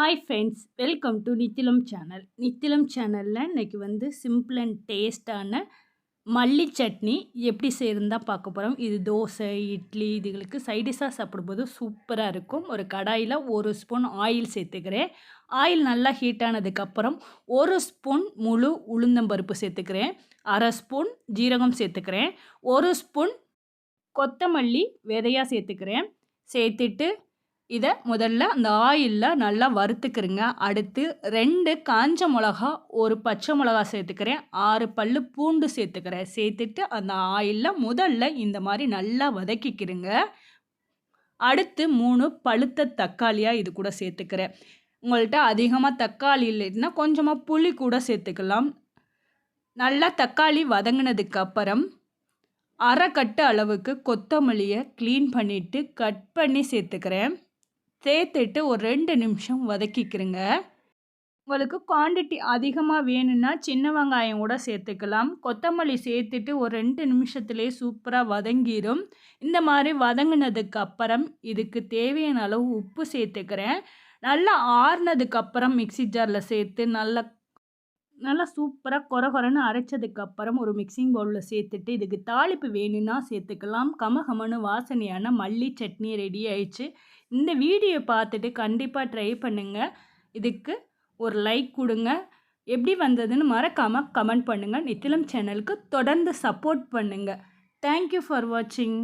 Hi friends welcome to Nithilam channel Nithilam சேனலில் இன்றைக்கி வந்து சிம்பிள் அண்ட் டேஸ்டான மல்லி சட்னி எப்படி செய்யறதுன்னு தான் பார்க்க போகிறோம் இது தோசை இட்லி இதுகளுக்கு சைடிஷாக சாப்பிடும்போது சூப்பராக இருக்கும். ஒரு கடாயில் ஒரு ஸ்பூன் ஆயில் சேர்த்துக்கிறேன். ஆயில் நல்லா ஹீட் ஆனதுக்கப்புறம் ஒரு ஸ்பூன் முழு உளுந்தம்பருப்பு சேர்த்துக்கிறேன். அரை ஸ்பூன் ஜீரகம் சேர்த்துக்கிறேன். ஒரு ஸ்பூன் கொத்தமல்லி விதையாக சேர்த்துக்கிறேன். சேர்த்துட்டு இதை முதல்ல அந்த ஆயிலில் நல்லா வறுத்துக்கிறேங்க அடுத்து ரெண்டு காஞ்ச மிளகா ஒரு பச்சை மிளகா சேர்த்துக்கிறேன். ஆறு பல் பூண்டு சேர்த்துக்கிறேன். சேர்த்துட்டு அந்த ஆயிலில் முதல்ல இந்த மாதிரி நல்லா வதக்கிக்கிறேங்க அடுத்து மூணு பழுத்த தக்காளியாக இது கூட சேர்த்துக்கிறேன். உங்கள்கிட்ட அதிகமாக தக்காளி இல்லைன்னா கொஞ்சமாக புளி கூட சேர்த்துக்கலாம். நல்லா தக்காளி வதங்கினதுக்கு அப்புறம் அரை கட்டு அளவுக்கு கொத்தமல்லியை க்ளீன் பண்ணிவிட்டு கட் பண்ணி சேர்த்துக்கிறேன். சேர்த்துட்டு ஒரு ரெண்டு நிமிஷம் வதக்கிக்கிறேங்க. உங்களுக்கு குவான்டிட்டி அதிகமாக வேணும்னா சின்ன வெங்காயம் கூட சேர்த்துக்கலாம். கொத்தமல்லி சேர்த்துட்டு ஒரு ரெண்டு நிமிஷத்துலேயே சூப்பராக வதங்கிடும் இந்த மாதிரி வதங்கினதுக்கு அப்புறம் இதுக்கு தேவையான அளவு உப்பு சேர்த்துக்கிறேன். நல்லா ஆறுனதுக்கப்புறம் மிக்சி ஜாரில் சேர்த்து நல்லா நல்லா சூப்பராக கொர கொரன்னு அரைச்சதுக்கப்புறம் ஒரு மிக்சிங் பவுலில் சேர்த்துட்டு இதுக்கு தாளிப்பு வேணும்னா சேர்த்துக்கலாம். கமகமனு வாசனையான மல்லி சட்னி ரெடி ஆயிடுச்சு. இந்த வீடியோ பார்த்துட்டு கண்டிப்பாக ட்ரை பண்ணுங்கள் இதுக்கு ஒரு லைக் கொடுங்க. எப்படி வந்ததுன்னு மறக்காமல் கமெண்ட் பண்ணுங்கள் நித்திலம் சேனலுக்கு தொடர்ந்து சப்போர்ட் பண்ணுங்கள் தேங்க்யூ ஃபார் வாட்சிங்